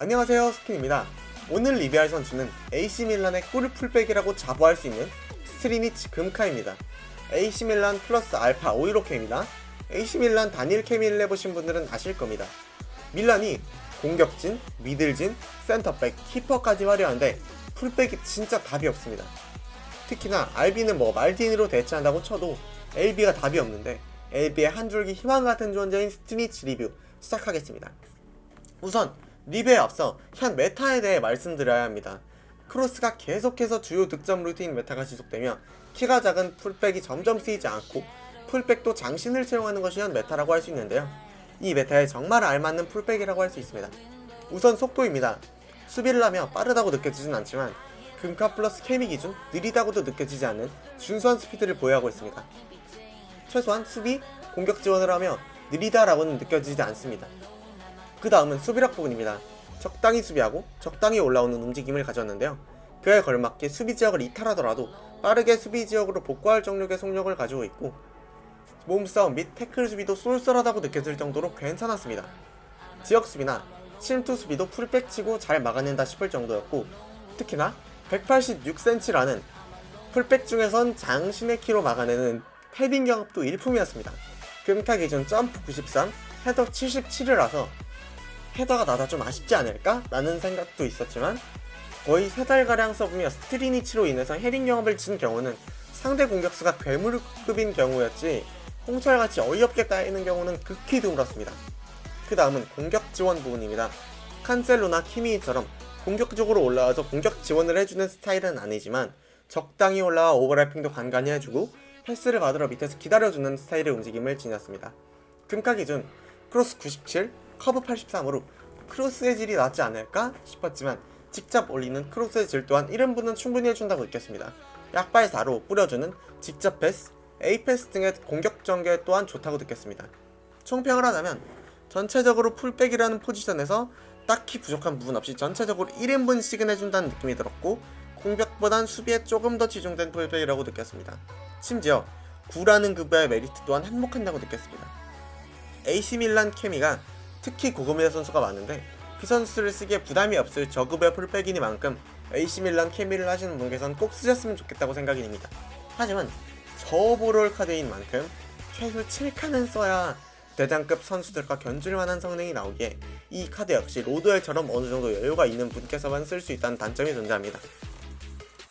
안녕하세요 스킨입니다. 오늘 리뷰할 선수는 AC 밀란의 꿀 풀백이라고 자부할 수 있는 스트리니치 금카입니다. AC 밀란 플러스 알파 오이로케입니다. AC 밀란 단일 케미를 해보신 분들은 아실 겁니다. 밀란이 공격진, 미들진, 센터백, 키퍼까지 화려한데 풀백이 진짜 답이 없습니다. 특히나 RB는 뭐 말딘으로 대체한다고 쳐도 LB가 답이 없는데 LB의 한 줄기 희망 같은 존재인 스트리니치 리뷰 시작하겠습니다. 우선 리뷰에 앞서 현 메타에 대해 말씀드려야 합니다. 크로스가 계속해서 주요 득점 루틴 메타가 지속되며 키가 작은 풀백이 점점 쓰이지 않고 풀백도 장신을 채용하는 것이 현 메타라고 할 수 있는데요. 이 메타에 정말 알맞는 풀백이라고 할 수 있습니다. 우선 속도입니다. 수비를 하며 빠르다고 느껴지진 않지만 금카 플러스 케미 기준 느리다고도 느껴지지 않는 준수한 스피드를 보유하고 있습니다. 최소한 수비, 공격 지원을 하며 느리다라고는 느껴지지 않습니다. 그 다음은 수비력 부분입니다. 적당히 수비하고 적당히 올라오는 움직임을 가졌는데요. 그에 걸맞게 수비 지역을 이탈하더라도 빠르게 수비 지역으로 복구할 정력의 속력을 가지고 있고 몸싸움 및 태클 수비도 쏠쏠하다고 느껴질 정도로 괜찮았습니다. 지역 수비나 침투 수비도 풀백 치고 잘 막아낸다 싶을 정도였고 특히나 186cm라는 풀백 중에선 장신의 키로 막아내는 헤딩 경합도 일품이었습니다. 금카 기준 점프 93, 헤더 77이라서 헤더가 나다 좀 아쉽지 않을까? 라는 생각도 있었지만 거의 세 달가량 써보며 스트리니치로 인해서 헤딩 경험을 진 경우는 상대 공격수가 괴물급인 경우였지 홍철같이 어이없게 따이는 경우는 극히 드물었습니다. 그 다음은 공격 지원 부분입니다. 칸셀로나 키미처럼 공격적으로 올라와서 공격 지원을 해주는 스타일은 아니지만 적당히 올라와 오버래핑도 간간히 해주고 패스를 받으러 밑에서 기다려주는 스타일의 움직임을 지녔습니다. 금카 기준 크로스 97, 커브 83으로 크로스의 질이 낫지 않을까 싶었지만 직접 올리는 크로스의 질 또한 1인분은 충분히 해준다고 느꼈습니다. 약발 4로 뿌려주는 직접 패스, A 패스 등의 공격 전개 또한 좋다고 느꼈습니다. 총평을 하자면 전체적으로 풀백이라는 포지션에서 딱히 부족한 부분 없이 전체적으로 1인분씩은 해준다는 느낌이 들었고 공격보단 수비에 조금 더 치중된 풀백이라고 느꼈습니다. 심지어 9라는 급여의 메리트 또한 한몫한다고 느꼈습니다. AC 밀란 케미가 특히 고급의 선수가 많은데 그 선수를 쓰기에 부담이 없을 저급의 풀백이니만큼 AC 밀란 케미를 하시는 분께선 꼭 쓰셨으면 좋겠다고 생각이 듭니다. 하지만 저보롤 카드인 만큼 최소 7칸은 써야 대장급 선수들과 견줄 만한 성능이 나오기에 이 카드 역시 로드웰처럼 어느 정도 여유가 있는 분께서만 쓸 수 있다는 단점이 존재합니다.